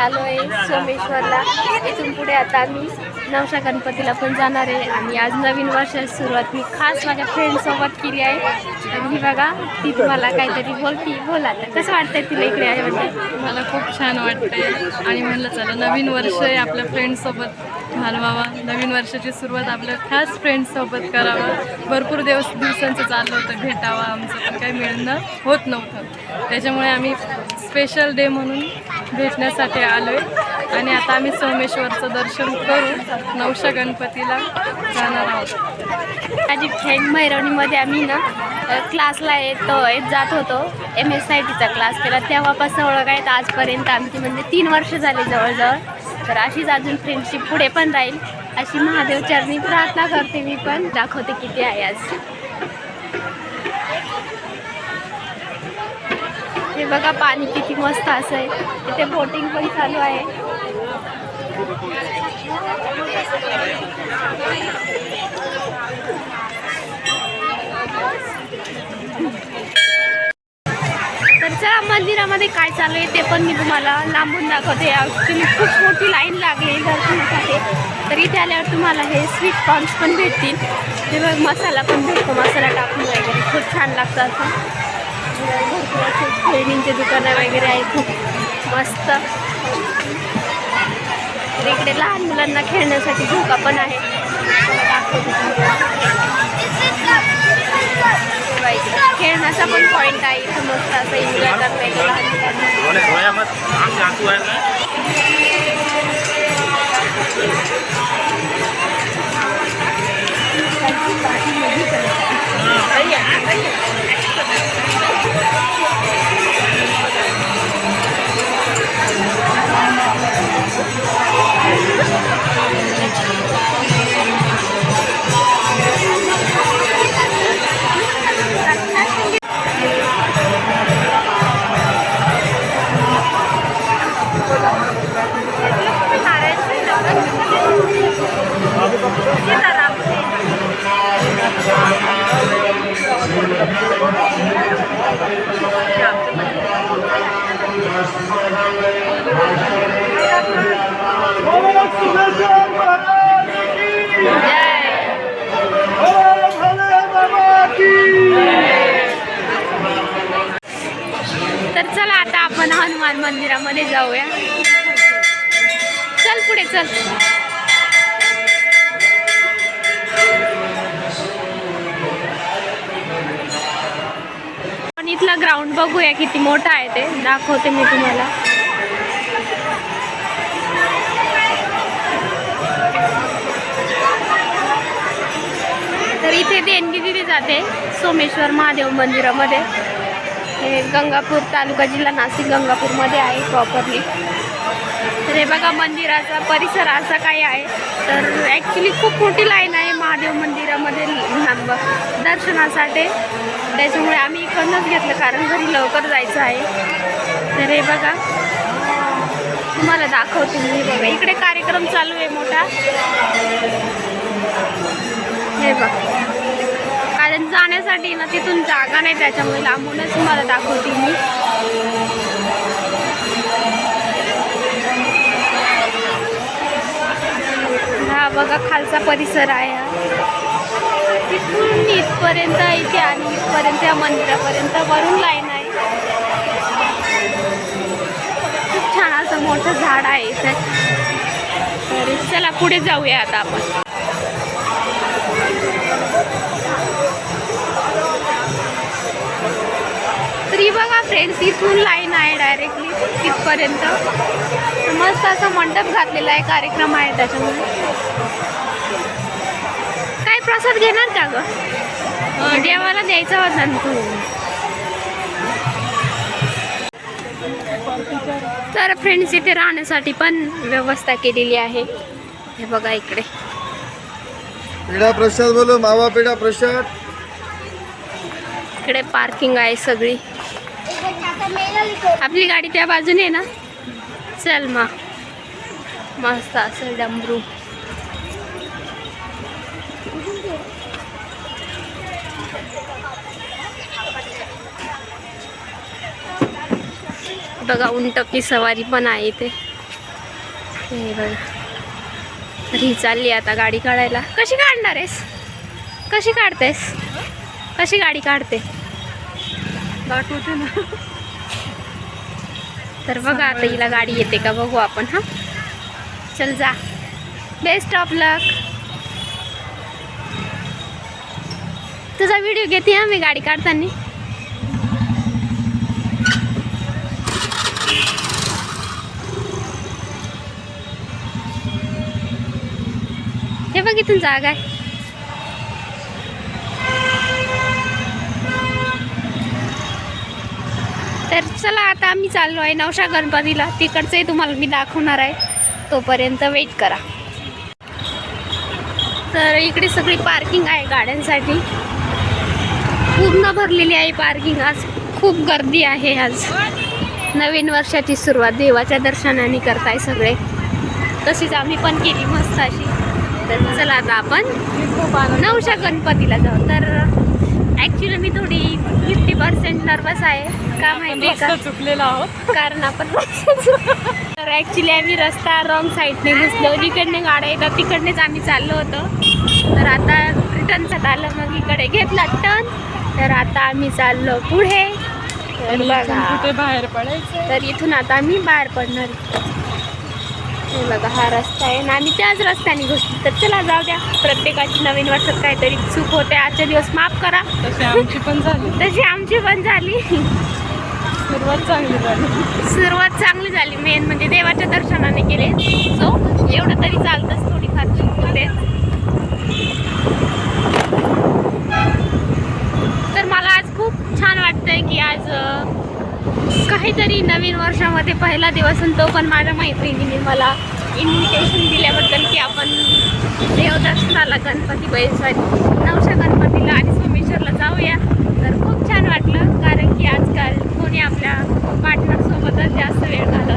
आलोय सोमेश्वरला. इथून पुढे आता आम्ही नवशा गणपतीला पण जाणार आहे. आणि आज नवीन वर्षाची सुरुवात मी खास माझ्या फ्रेंडसोबत केली आहे. आणि ही बघा ती तुम्हाला काहीतरी बोलती. बोला आता कसं वाटतंय तिला इकडे आहे म्हणजे मला खूप छान वाटतंय. आणि म्हणलं चला नवीन वर्ष आहे आपल्या फ्रेंडसोबत घालवावा नवीन वर्षाची सुरुवात आपल्या खास फ्रेंड्ससोबत करावा. भरपूर दिवस दिवसांचं चाललं होतं भेटावा आमचं पण काही मिळणं होत नव्हतं. त्याच्यामुळे आम्ही स्पेशल डे म्हणून भेटण्यासाठी आलो आहे आणि आता आम्ही सोमेश्वरचं दर्शन करू नवशा गणपतीला जाणार आहोत. माझी फ्रेंड मैरवणीमध्ये आम्ही ना क्लासला येतो येत जात होतो. एम एस आय टीचा क्लास केला. तेव्हापासून ओळख आहेत आजपर्यंत आमची म्हणजे तीन वर्ष झाली जवळजवळ. तर अशीच अजून फ्रेंडशिप पुढे पण राहील. अशी महादेव चरणी प्रार्थना करते मी पण. दाखवते किती आहे आज. हे बघा पाणी किती मस्त असं आहे. तिथे बोटिंग पण चालू आहे तर चला मंदिरामध्ये काय चालू आहे ते पण मी तुम्हाला लांबून दाखवते. ॲक्च्युली खूप मोठी लाईन लागली आहे दर्शनासाठी. तर इथे आल्यावर तुम्हाला हे स्वीट कॉर्न्स पण भेटतील. किंवा मसाला पण भेटतो मसाला टाकून वगैरे खूप छान लागतं असं. भरपूर असे खेळणींचे दुकानं वगैरे आहे खूप मस्त. तर इकडे लहान मुलांना खेळण्यासाठी झोका पण आहे. दाखवते. खेळण्याचा पण पॉईंट आहे इथं मस्त असं एन्जॉय करता येतो लहान मुलांना हनुमान मंदिरामध्ये जाऊया. चल पुढे चल. पण इथला ग्राउंड बघूया किती मोठा आहे ते. दाखवते मी तुम्हाला. तर इथे देणगी दिली जाते सोमेश्वर महादेव मंदिरामध्ये. हे गंगापूर तालुका जिल्हा नाशिक गंगापूरमध्ये आहे प्रॉपरली तर हे बघा मंदिराचा परिसर असा काही आहे. तर ॲक्च्युली खूप मोठी लाईन आहे महादेव मंदिरामध्ये. दर्शनासाठी. त्याच्यामुळे आम्ही इकडनंच घेतलं कारण घरी लवकर जायचं आहे. तर हे बघा तुम्हाला दाखवते मी. बघा इकडे कार्यक्रम चालू आहे मोठा. हे बघा. जाण्यासाठी ना तिथून जागा नाही त्याच्यामुळे लांबूनच मला दाखवते मी. हा बघा खालचा परिसर आहे हा. तिथून इथपर्यंत इथे आणि इथपर्यंत या मंदिरापर्यंत वरून लाईन आहे. खूप छान असं मोठं झाड आहे इथे. तर चला पुढे जाऊया आता आपण. तरी बघा फ्रेंड्स इथून लाईन आहे डायरेक्टली तिथपर्यंत मस्त असं मंडप घातलेला आहे कार्यक्रम आहे त्याच्यामध्ये काय प्रसाद घेणार का ग? देवाला द्यायचा होता ना तू. तर फ्रेंड्स इथे राहण्यासाठी पण व्यवस्था केलेली आहे. हे बघा इकडे. पेढा प्रसाद बोलो मावा पेढा प्रसाद. इकडे पार्किंग आहे सगळी. आपली गाडी त्या बाजूने आहे ना? चल मग. मस्त असं डमरू. बघा उंटकी सवारी पण आहे इथे. हे बघा. ही चालली आता गाडी काढायला. कशी काढणार आहेस? कशी काढतेस? कशी गाडी काढते? दाखवते ना. तर बघा आता हिला गाडी येते का बघू आपण हां. चल जा. बेस्ट ऑफ लक तुझा व्हिडिओ घेते हा मी गाडी काढताना. हे बघ इथून जागा आहे. तर चला आता आम्ही चाललो आहे नवशा गणपतीला. तिकडचंही तुम्हाला मी दाखवणार आहे. तोपर्यंत वेट करा. तर इकडे सगळी पार्किंग आहे गाड्यांसाठी. पूर्ण भरलेली आहे पार्किंग आज खूप गर्दी आहे आज. नवीन वर्षाची सुरुवात. देवाच्या दर्शनाने करताय सगळे. तशीच आम्ही पण केली मस्त अशी. तर चला आता आपण नवशा गणपतीला जाऊ. तर ॲक्च्युली मी थोडी फिफ्टी पर्सेंट नर्वस आहे. का माहिती का? चुकलेला आहोत. कारण आपण तर ॲक्च्युली आम्ही रस्ता रॉंग साईडने घुसलो. जिकडने गाड्या येतात तिकडनेच आम्ही चाललो होतो. तर आता रिटर्नच्यात आलं मग इकडे घेतला टर्न तर आता आम्ही चाललो पुढे. तर बघा. बाहेर पडायचं तर इथून आता आम्ही बाहेर पडणार. हे बघा हा रस्ता आहे आणि आम्ही त्याच रस्त्याने घुसलो. तर चला जाऊ द्या. प्रत्येकाची नवीन वर्षात काहीतरी चूक होते. आजचे दिवस माफ करा. तशी आमची पण झाली. तशी आमची पण झाली. सुरुवात चांगली झाली. सुरुवात चांगली झाली. मेन म्हणजे देवाच्या दर्शनाने केले. सो एवढं तरी चालतंच थोडीफार चूक होते. तर मला आज खूप छान वाटतंय की आज काहीतरी नवीन वर्षामध्ये पहिला दिवस आणि तो पण माझ्या मैत्रिणीने मला इन्व्हिटेशन दिल्याबद्दल की आपण देवदर्शनाला गणपती बैसवाय नवशा गणपतीला आणि सोमेश्वरला जाऊया. तर खूप छान वाटलं कारण की आजकाल कोणी आपल्या पार्टनरसोबतच जास्त वेळ घालवतं